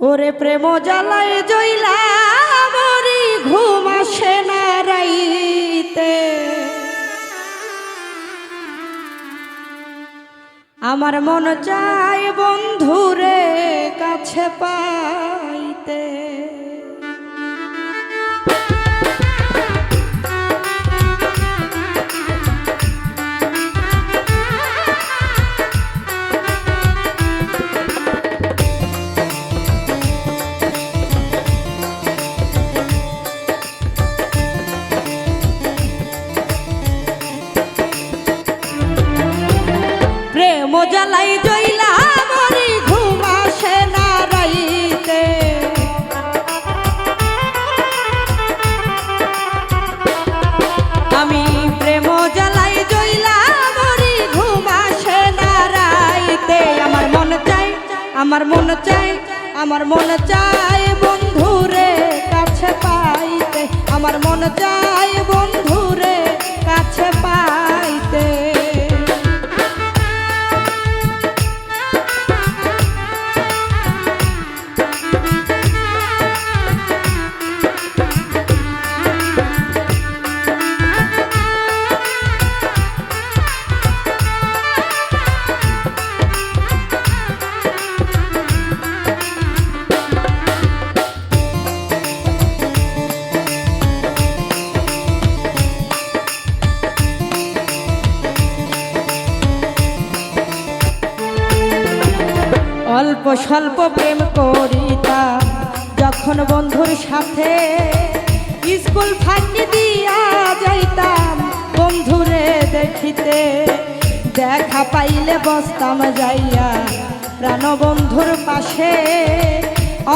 ওরে প্রেম জ্বালায় জইলা ঘুম আসে না রাইতে। আমার মন চায় বন্ধুরে কাছে পাইতে। প্রেম জ্বালাই জইলা মরি ঘুম আসে না রাইতে। আমি প্রেম জ্বালাই জইলা মরি ঘুম আসে না রাইতে। আমার মন চাই, আমার মন চাই, আমার মন চাই বন্ধুরে কাছে পাইতে। আমার মন চাই বন্ধুরে কাছে পাইতে। অল্প স্বল্প প্রেম করিতাম। যখন বন্ধুর সাথে স্কুল ফাঁকি দিয়া যাইতাম, বন্ধুরে দেখিতে দেখা পাইলে বসতাম যাইয়া। প্রাণ বন্ধুর পাশে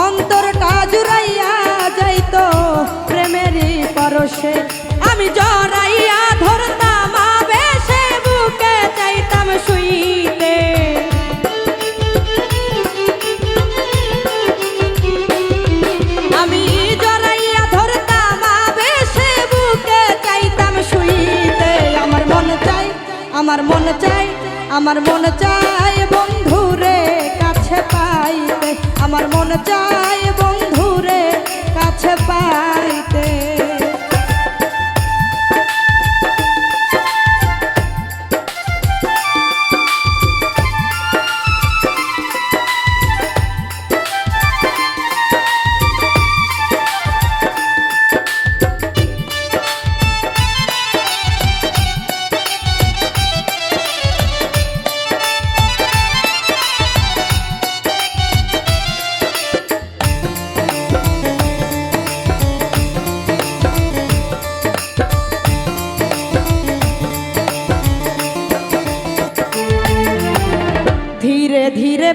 অন্তরটা জুড়াইয়া যাইতো প্রেমেরই পরশে। আমি জড়াইয়া আমার মন চায় বন্ধুরে কাছে পাইতে। আমার মন চাই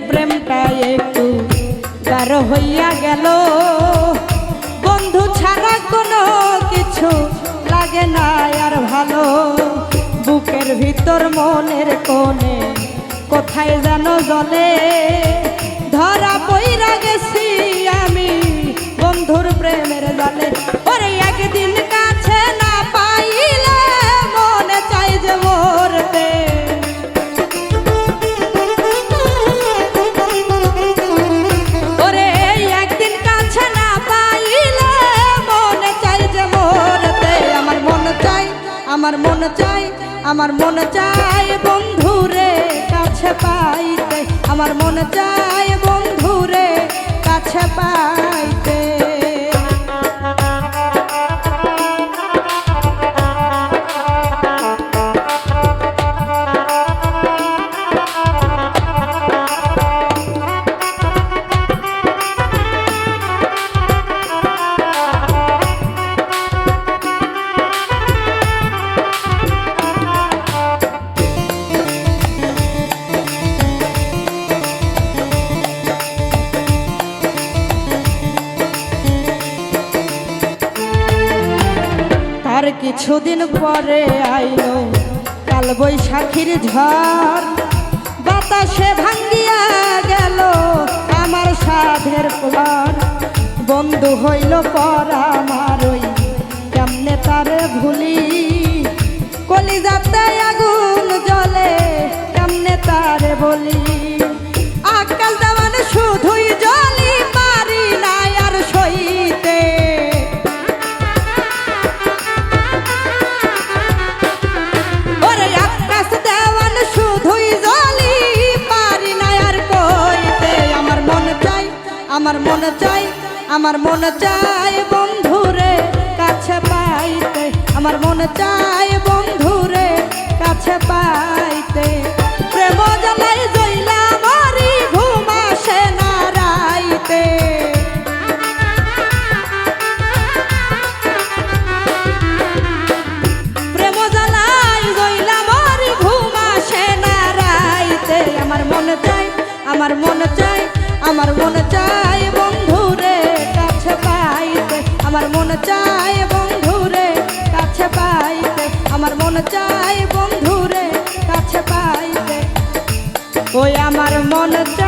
প্রেমটা একটু গাঢ় হইয়া গেল। বন্ধু ছাড়া কোনো কিছু লাগে না আর ভালো। বুকের ভিতর মনের কোণে কোথায় যেন জলে। ধরা পইরা গেছি আমি বন্ধুর প্রেমের জলে। ওরে একদিন আমার মন চাই, আমার মন চাই বন্ধুরে কাছে পাইতে। আমার মন চাই বন্ধুরে কাছে পাইতে। কিছুদিন পরে আইলো কাল বৈশাখীর ঝড়। বাতাসে ভাঙ্গিয়া গেল আমার সাধের পর বন্ধু হইল পর আমার ওই কেমনে তারে ভুলি। কলিজাতে আগুন জলে কেমনে তারে বলি। আকাল আমার মন চাই বন্ধুরে কাছে পাইতে, আমার মন চাই বন্ধুরে কাছে পাইতে। প্রেম জ্বালাই জইলা মারি ঘুম আসে না রাইতে। প্রেম জ্বালাই জইলা মারি ঘুম আসে না রাইতে। আমার মন চাই আমার মন চাই আমার মন চাই মন চাই বন্ধুরে কাছে পাইতে। আমার মন চাই বন্ধুরে কাছে পাইতে। ওই আমার মন চাই